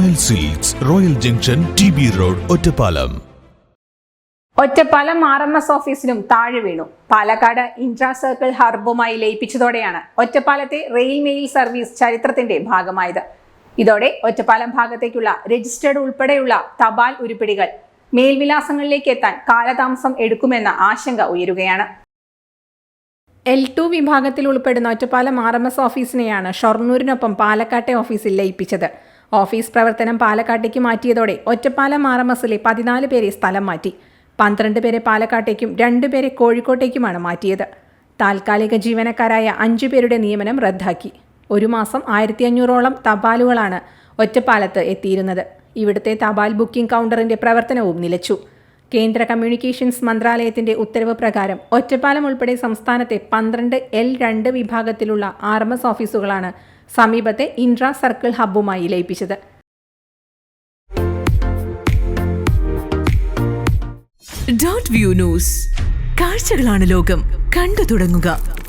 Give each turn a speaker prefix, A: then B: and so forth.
A: Royal silks royal junction T B road Ottapalam
B: Ottapalam R M S ഓഫീസിനും താഴെ വീണു. Palakkad intra circle ഹർബുമായി ലയിപ്പിച്ചതോടെയാണ് ഒറ്റപ്പാലത്തെ റെയിൽ മെയിൽ സർവീസ് ചരിത്രത്തിന്റെ ഭാഗമായത്. ഇതോടെ ഒറ്റപ്പാലം ഭാഗത്തേക്കുള്ള രജിസ്റ്റേർഡ് ഉൾപ്പെടെയുള്ള തപാൽ ഉരുപ്പിടികൾ മേൽവിലാസങ്ങളിലേക്ക് എത്താൻ കാലതാമസം എടുക്കുമെന്ന ആശങ്ക ഉയരുകയാണ്. എൽ ടു വിഭാഗത്തിൽ ഉൾപ്പെടുന്ന ഒറ്റപ്പാലം ആർ എം എസ് ഓഫീസിനെയാണ് ഷൊർണൂരിനൊപ്പം പാലക്കാട്ടെ ഓഫീസിൽ ലയിപ്പിച്ചത്. ഓഫീസ് പ്രവർത്തനം പാലക്കാട്ടേക്ക് മാറ്റിയതോടെ ഒറ്റപ്പാലം ആർ എം എസിലെ പതിനാല് പേരെ സ്ഥലം മാറ്റി. പന്ത്രണ്ട് പേരെ പാലക്കാട്ടേക്കും രണ്ടുപേരെ കോഴിക്കോട്ടേക്കുമാണ് മാറ്റിയത്. താൽക്കാലിക ജീവനക്കാരായ അഞ്ചു പേരുടെ നിയമനം റദ്ദാക്കി. ഒരു മാസം ആയിരത്തി അഞ്ഞൂറോളം തപാലുകളാണ് ഒറ്റപ്പാലത്ത് എത്തിയിരുന്നത്. ഇവിടുത്തെ തപാൽ ബുക്കിംഗ് കൗണ്ടറിന്റെ പ്രവർത്തനവും നിലച്ചു. കേന്ദ്ര കമ്മ്യൂണിക്കേഷൻസ് മന്ത്രാലയത്തിന്റെ ഉത്തരവ് പ്രകാരം ഒറ്റപ്പാലം ഉൾപ്പെടെ സംസ്ഥാനത്തെ പന്ത്രണ്ട് എൽ രണ്ട് വിഭാഗത്തിലുള്ള ആർ എം എസ് ഓഫീസുകളാണ് സമീപത്തെ ഇൻട്രാ സർക്കിൾ ഹബ്ബുമായി ലയിപ്പിച്ചത്.
C: Dot view news. കാഴ്ചകളാണ് ലോകം. കണ്ടു തുടങ്ങുക.